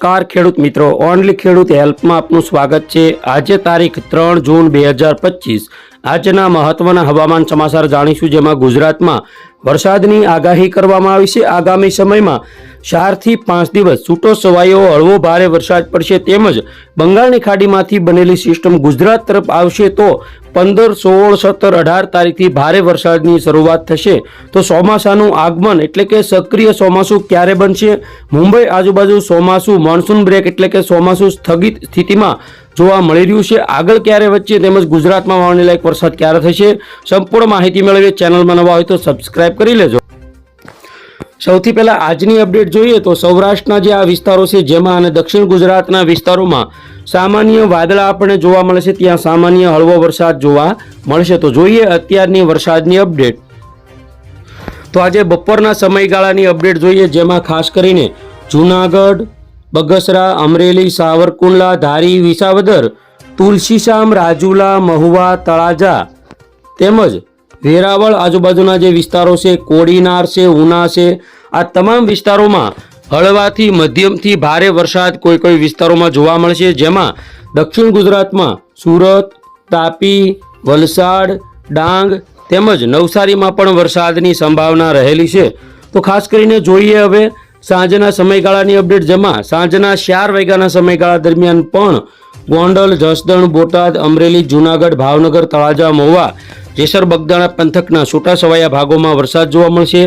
નમસ્કાર ખેડૂત મિત્રો. ઓનલી ખેડૂત હેલ્પમાં આપનું સ્વાગત છે. આજે તારીખ ત્રણ જૂન બે હજાર પચીસ. આજના મહત્વના હવામાન સમાચાર જાણીશું જેમાં ગુજરાતમાં વરસાદની આગાહી કરવામાં આવી છે. આગામી સમયમાં ચારથી પાંચ દિવસ છૂટો સવાયો હળવો ભારે વરસાદ પડશે તેમજ બંગાળની ખાડીમાંથી બનેલી સિસ્ટમ ગુજરાત તરફ આવશે તો પંદર, સોળ, સત્તર, અઢાર તારીખથી ભારે વરસાદની શરૂઆત થશે. તો ચોમાસાનું આગમન એટલે કે સક્રિય ચોમાસું ક્યારે બનશે? મુંબઈ આજુબાજુ ચોમાસું મોન્સૂન બ્રેક એટલે કે ચોમાસું સ્થગિત સ્થિતિમાં જોવા મળી રહ્યું છે. આગળ ક્યારે વચ્ચે તેમજ ગુજરાતમાં વાવણી લાયક વરસાદ ક્યારે થશે? સંપૂર્ણ માહિતી મેળવીએ ચેનલમાં નવા હોય તો સબસ્ક્રાઇબ કરી લેજો. સૌથી પહેલા આજની અપડેટ જોઈએ તો સૌરાષ્ટ્રના જે આ વિસ્તારો છે, જેમાં અને દક્ષિણ ગુજરાતના વિસ્તારોમાં સામાન્ય વાદળા આપણને જોવા મળશે ત્યાં સામાન્ય હળવો વરસાદ જોવા મળશે. તો જોઈએ અત્યારની વરસાદની અપડેટ. તો આજે બપોરના સમયગાળાની અપડેટ જોઈએ, જેમાં ખાસ કરીને જૂનાગઢ, બગસરા, અમરેલી, સાવરકુંડલા, ધારી, વિસાવદર, તુલસીશામ, રાજુલા, મહુવા, તળાજા તેમજ વેરાવળ આજુબાજુના જે વિસ્તારો છે, કોડીનાર છે, ઉના છે, આ તમામ વિસ્તારોમાં હળવાથી મધ્યમથી ભારે વરસાદ કોઈ કોઈ વિસ્તારોમાં જોવા મળશે, જેમાં દક્ષિણ ગુજરાતમાં સુરત, તાપી, વલસાડ, ડાંગ તેમજ નવસારીમાં પણ વરસાદની સંભાવના રહેલી છે. તો ખાસ કરીને જોઈએ હવે સાંજના સમયગાળાની અપડેટ, જેમાં સાંજના ચાર વાગ્યાના સમયગાળા દરમિયાન પણ ગોંડલ, જસદણ, બોટાદ, અમરેલી, જૂનાગઢ, ભાવનગર, તળાજા, મહુવા જેસર બગદાણા પંથકના છૂટાછવાયા ભાગોમાં વરસાદ જોવા મળશે.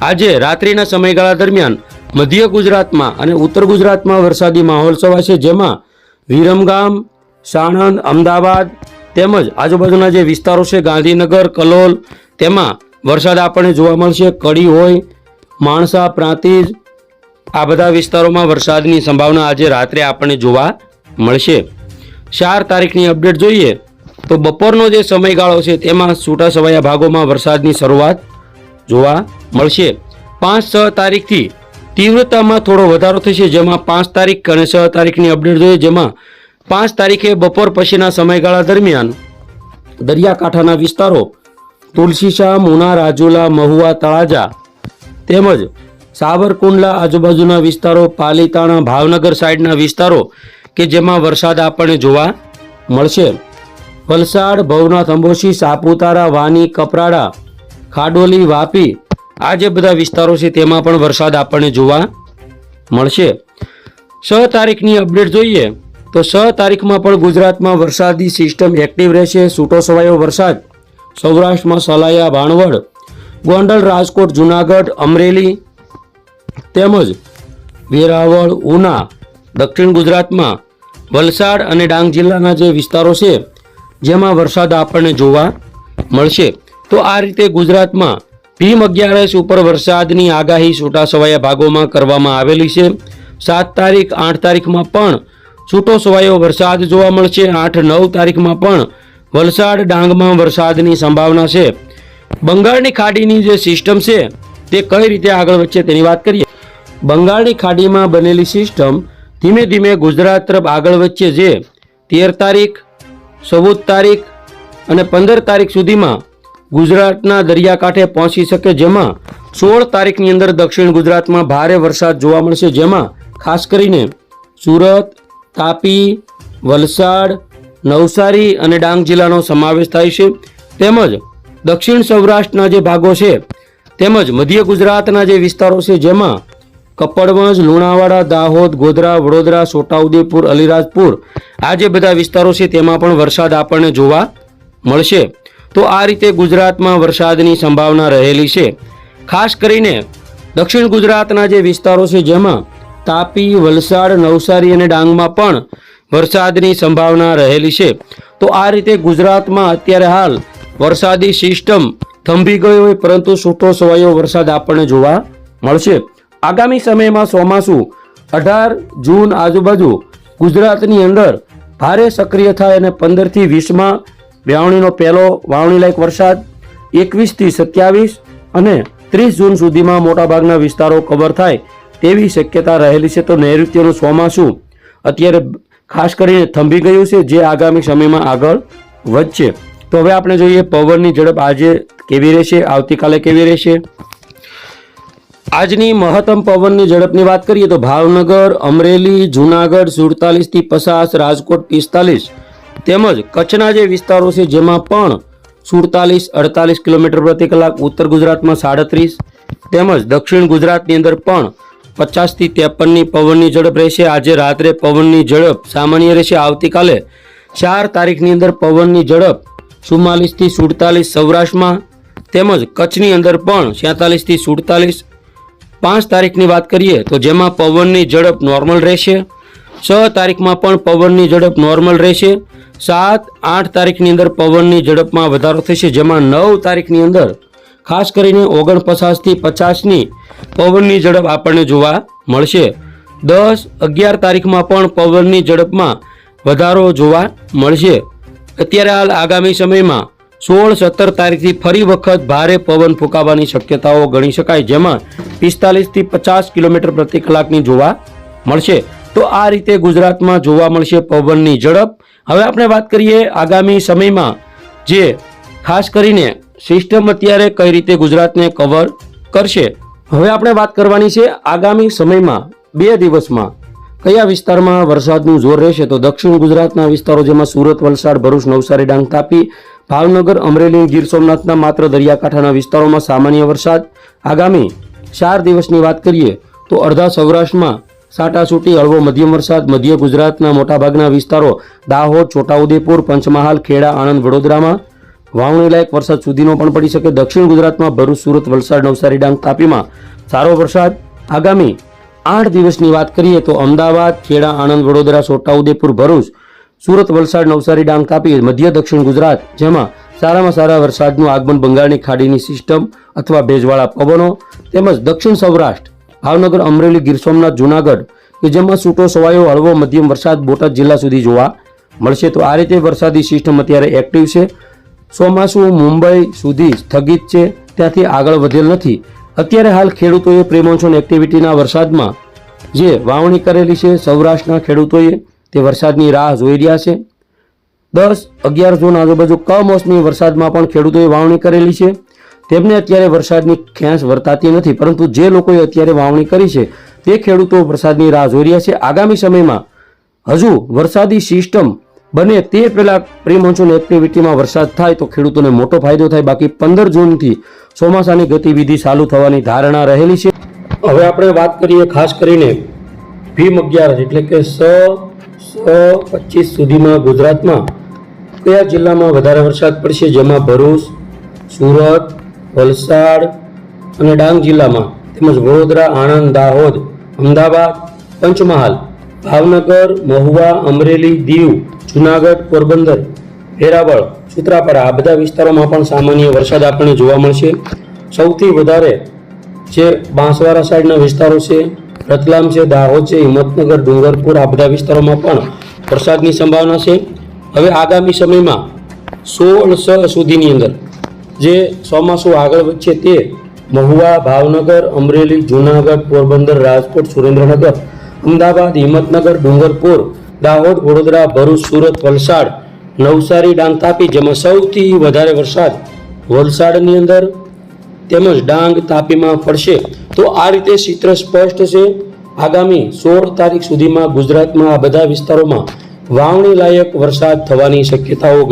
આજે રાત્રિના સમયગાળા દરમિયાન મધ્ય ગુજરાતમાં અને ઉત્તર ગુજરાતમાં વરસાદી માહોલ છવાશે જેમાં વિરમગામ સાણંદ, અમદાવાદ તેમજ આજુબાજુના જે વિસ્તારો છે, ગાંધીનગર, કલોલ, તેમાં વરસાદ આપણને જોવા મળશે. કડી હોય, માણસા, પ્રાંતિજ, આ બધા વિસ્તારોમાં વરસાદની સંભાવના આજે રાત્રે આપણને જોવા મળશે. ચાર તારીખની અપડેટ જોઈએ તો બપોરનો જે સમયગાળો છે તેમાં છૂટાછવાયા ભાગોમાં વરસાદની શરૂઆત જોવા મળશે. પાંચ, છ તારીખથી તીવ્રતામાં થોડો વધારો થશે, જેમાં પાંચ તારીખ અને છ તારીખની અપડેટ જોઈએ, જેમાં પાંચ તારીખે બપોર પછીના સમયગાળા દરમિયાન દરિયાકાંઠાના વિસ્તારો તુલસીશામ ઉના રાજુલા, મહુવા, તળાજા તેમજ સાવરકુંડલા આજુબાજુના વિસ્તારો, પાલીતાણા, ભાવનગર સાઈડના વિસ્તારો કે જેમાં વરસાદ આપણને જોવા મળશે. વલસાડ, ભવનાથ, અંબોશી, સાપુતારા, વાની, કપરાડા, ખાડોલી, વાપી આ જે બધા વિસ્તારો છે તેમાં પણ વરસાદ આપણને જોવા મળશે. છ તારીખની અપડેટ જોઈએ તો છ તારીખમાં પણ ગુજરાતમાં વરસાદી સિસ્ટમ એક્ટિવ રહેશે. છૂટો છવાયો વરસાદ. સૌરાષ્ટ્રમાં સલાયા ભાણવડ, ગોંડલ, રાજકોટ, જુનાગઢ, અમરેલી તેમજ વેરાવળ, ઉના, દક્ષિણ ગુજરાતમાં વલસાડ અને ડાંગ જિલ્લાના જે વિસ્તારો છે જેમાં વરસાદ આપણને જોવા મળશે. તો આ રીતે ગુજરાતમાં ભીમ અગિયારસ ઉપર વરસાદની આગાહી છૂટાછવાયા ભાગોમાં કરવામાં આવેલી છે. સાત તારીખ, આઠ તારીખમાં પણ છૂટો છવાયો વરસાદ જોવા મળશે. આઠ, નવ તારીખમાં પણ વલસાડ ડાંગમાં વરસાદની સંભાવના છે. બંગાળની ખાડીની જે સિસ્ટમ છે, તે કઈ રીતે આગળ વધશે તેની વાત કરીએ. બંગાળની ખાડીમાં બનેલી સિસ્ટમ ધીમે ધીમે ગુજરાત તરફ આગળ વધશે. જે તેર તારીખ ચૌદ તારીખ અને પંદર તારીખ સુધીમાં ગુજરાતના દરિયાકાંઠે પહોંચી શકે જેમાં સોળ તારીખની અંદર દક્ષિણ ગુજરાતમાં ભારે વરસાદ જોવા મળશે, જેમાં ખાસ કરીને સુરત, તાપી, વલસાડ, નવસારી અને ડાંગ જિલ્લાનો સમાવેશ થાય છે. તેમજ દક્ષિણ સૌરાષ્ટ્રના જે ભાગો છે, તેમજ મધ્ય ગુજરાતના જે વિસ્તારો છે, જેમાં કપડવંજ, લુણાવાડા, દાહોદ, ગોધરા, વડોદરા, છોટાઉદેપુર, અલીરાજપુર આ જે બધા વિસ્તારો છે તેમાં પણ વરસાદ આપણને જોવા મળશે. તો આ રીતે ગુજરાતમાં વરસાદની સંભાવના રહેલી છે. ખાસ કરીને દક્ષિણ ગુજરાતના જે વિસ્તારો છે જેમાં તાપી, વલસાડ, નવસારી અને ડાંગમાં પણ વરસાદની સંભાવના રહેલી છે. તો આ રીતે ગુજરાતમાં અત્યારે હાલ વરસાદી સિસ્ટમ થંભી ગયો હોય, પરંતુ છૂટો છવાયો વરસાદ આપણને જોવા મળશે. આગામી સમયમાં ચોમાસું, અઢાર જૂન આજુબાજુ ગુજરાતની અંદર ભારે સક્રિય થાય અને પંદરથી વીસમાં વાવણીનો પહેલો વાવણીલાયક વરસાદ, એકવીસથી સત્યાવીસ અને ત્રીસ જૂન સુધીમાં મોટાભાગના વિસ્તારો કવર થાય તેવી શક્યતા રહેલી છે. તો નૈઋત્યનું ચોમાસું અત્યારે ખાસ કરીને થંભી ગયું છે, જે આગામી સમયમાં આગળ વધશે. તો હવે આપણે જોઈએ પવનની ઝડપ આજે કેવી રહેશે, આવતીકાલે કેવી રહેશે? આજની મહત્તમ પવનની ઝડપની વાત કરીએ તો ભાવનગર, અમરેલી, જુનાગઢ, સુડતાલીસથી પચાસ, રાજકોટ પિસ્તાલીસ તેમજ કચ્છના જે વિસ્તારો છે જેમાં પણ સુડતાલીસ, અડતાલીસ કિલોમીટર પ્રતિ કલાક, ઉત્તર ગુજરાતમાં સાડત્રીસ તેમજ દક્ષિણ ગુજરાતની અંદર પણ પચાસથી ત્રેપનની પવનની ઝડપ રહેશે. આજે રાત્રે પવનની ઝડપ સામાન્ય રહેશે. આવતીકાલે ચાર તારીખની અંદર પવનની ઝડપ ચુમ્માલીસથી સુડતાલીસ સૌરાષ્ટ્રમાં તેમજ કચ્છની અંદર પણ છેતાલીસથી સુડતાલીસ પાંચ તારીખની વાત કરીએ તો જેમાં પવનની ઝડપ નોર્મલ રહેશે. છ તારીખમાં પણ પવનની ઝડપ નોર્મલ રહેશે. સાત, આઠ તારીખની અંદર પવનની ઝડપમાં વધારો થશે. જેમાં નવ તારીખની અંદર ખાસ કરીને ઓગણપચાસથી પચાસની પવનની ઝડપ આપણને જોવા મળશે. દસ, અગિયાર તારીખમાં પણ પવનની ઝડપમાં વધારો જોવા મળશે. અત્યારે હાલ આગામી સમયમાં સોળ સત્તર તારીખથી ફરી વખત ભારે પવન ફૂંકાવાની શક્યતાઓ ગણી શકાય, જેમાં પિસ્તાલીસથી પચાસ કિલોમીટર પ્રતિ કલાકની જોવા મળશે. તો આ રીતે ગુજરાતમાં જોવા મળશે પવનની ઝડપ. હવે આપણે વાત કરીએ આગામી સમયમાં, જે ખાસ કરીને સિસ્ટમ અત્યારે કઈ રીતે ગુજરાતને કવર કરશે. હવે આપણે વાત કરવાની છે આગામી સમયમાં, બે દિવસમાં, કયા વિસ્તારમાં વરસાદનું જોર રહેશે? તો દક્ષિણ ગુજરાતના વિસ્તારો જેમાં સુરત, વલસાડ, ભરૂચ, નવસારી, ડાંગ, તાપી ભાવનગર, અમરેલી, ગીર સોમનાથના માત્ર દરિયાકાંઠાના વિસ્તારોમાં સામાન્ય વરસાદ. આગામી ચાર દિવસની વાત કરીએ તો અડધા સૌરાષ્ટ્રમાં સાટાસૂટી હળવો મધ્યમ વરસાદ. મધ્ય ગુજરાતના મોટાભાગના વિસ્તારો દાહોદ, છોટાઉદેપુર, પંચમહાલ, ખેડા, આણંદ, વડોદરામાં વાવણી લાયક વરસાદ સુધીનો પણ પડી શકે. દક્ષિણ ગુજરાતમાં ભરૂચ, સુરત, વલસાડ, નવસારી, ડાંગ, તાપીમાં સારો વરસાદ. આગામી આઠ દિવસની વાત કરીએ તો અમદાવાદ, ખેડા, આણંદ, વડોદરા, છોટાઉદેપુર, ભરૂચ સુરત વલસાડ નવસારી ડાંગ તાપી મધ્ય દક્ષિણ ગુજરાત, જેમાં સારામાં સારા વરસાદનું આગમન બંગાળની ખાડીની સિસ્ટમ અથવા ભેજવાળા પવનો તેમજ દક્ષિણ સૌરાષ્ટ્ર, ભાવનગર, અમરેલી, ગીર સોમનાથ, જુનાગઢ, કે જેમાં છૂટો સવાયો, હળવો મધ્યમ વરસાદ બોટાદ જિલ્લા સુધી જોવા મળશે. તો આ રીતે વરસાદી સિસ્ટમ અત્યારે એક્ટિવ છે. ચોમાસું મુંબઈ સુધી સ્થગિત છે. ત્યાંથી આગળ વધેલ નથી. અત્યારે હાલ ખેડૂતોએ પ્રેમોન્સોન એક્ટિવિટીના વરસાદમાં જે વાવણી કરેલી છે, સૌરાષ્ટ્રના ખેડૂતોએ તે વરસાદની રાહ જોઈ રહ્યા છે. દસ, અગિયાર જૂન આજુબાજુ કમોસમી વરસાદમાં પણ ખેડૂતોએ વાવણી કરેલી છે. તેમને અત્યારે વરસાદની ખેંચ વર્તાતી નથી, પરંતુ જે લોકોએ અત્યારે વાવણી કરી છે, તે ખેડૂતો વરસાદની રાહ જોઈ રહ્યા છે. આગામી સમયમાં હજુ વરસાદી સિસ્ટમ બને તે પહેલાં પ્રી એક્ટિવિટીમાં વરસાદ થાય તો ખેડૂતોને મોટો ફાયદો થાય. બાકી પંદર જૂનથી ચોમાસાની ગતિવિધિ ચાલુ થવાની ધારણા રહેલી છે. હવે આપણે વાત કરીએ ખાસ કરીને ભીમ અગિયાર, એટલે કે સ સ પચીસ સુધીમાં ગુજરાતમાં કયા જિલ્લામાં વધારે વરસાદ પડશે? જેમાં ભરૂચ, સુરત, વલસાડ અને ડાંગ જિલ્લામાં તેમજ વડોદરા, આણંદ, દાહોદ, અમદાવાદ, પંચમહાલ, ભાવનગર, મહુવા, અમરેલી, દીવ, જુનાગઢ, પોરબંદર, વેરાવળ સુત્રાપાડા આ બધા વિસ્તારોમાં પણ સામાન્ય વરસાદ આપણને જોવા મળશે. સૌથી વધારે જે બાંસવાડા સાઈડના વિસ્તારો છે રતલામ છે, દાહોદ છે, હિંમતનગર, ડુંગરપુર, આ બધા વિસ્તારોમાં પણ વરસાદની સંભાવના છે. હવે આગામી સમયમાં સોળ સુધીની અંદર જે ચોમાસું આગળ વધશે તે મહુવા, ભાવનગર, અમરેલી, જૂનાગઢ, પોરબંદર, રાજકોટ, સુરેન્દ્રનગર, અમદાવાદ, હિંમતનગર, ડુંગરપુર, દાહોદ, વડોદરા, ભરૂચ, સુરત, વલસાડ, નવસારી ડાંગ તાપી જેમાં સૌથી વધારે વરસાદ વલસાડની અંદર તેમજ ડાંગ તાપીમાં પડશે. તો આ રીતે ચિત્ર સ્પષ્ટ છે. આગામી સોળ તારીખ સુધીમાં ગુજરાતમાં આ બધા વિસ્તારોમાં વાવણી લાયક વરસાદ થવાની શક્યતાઓ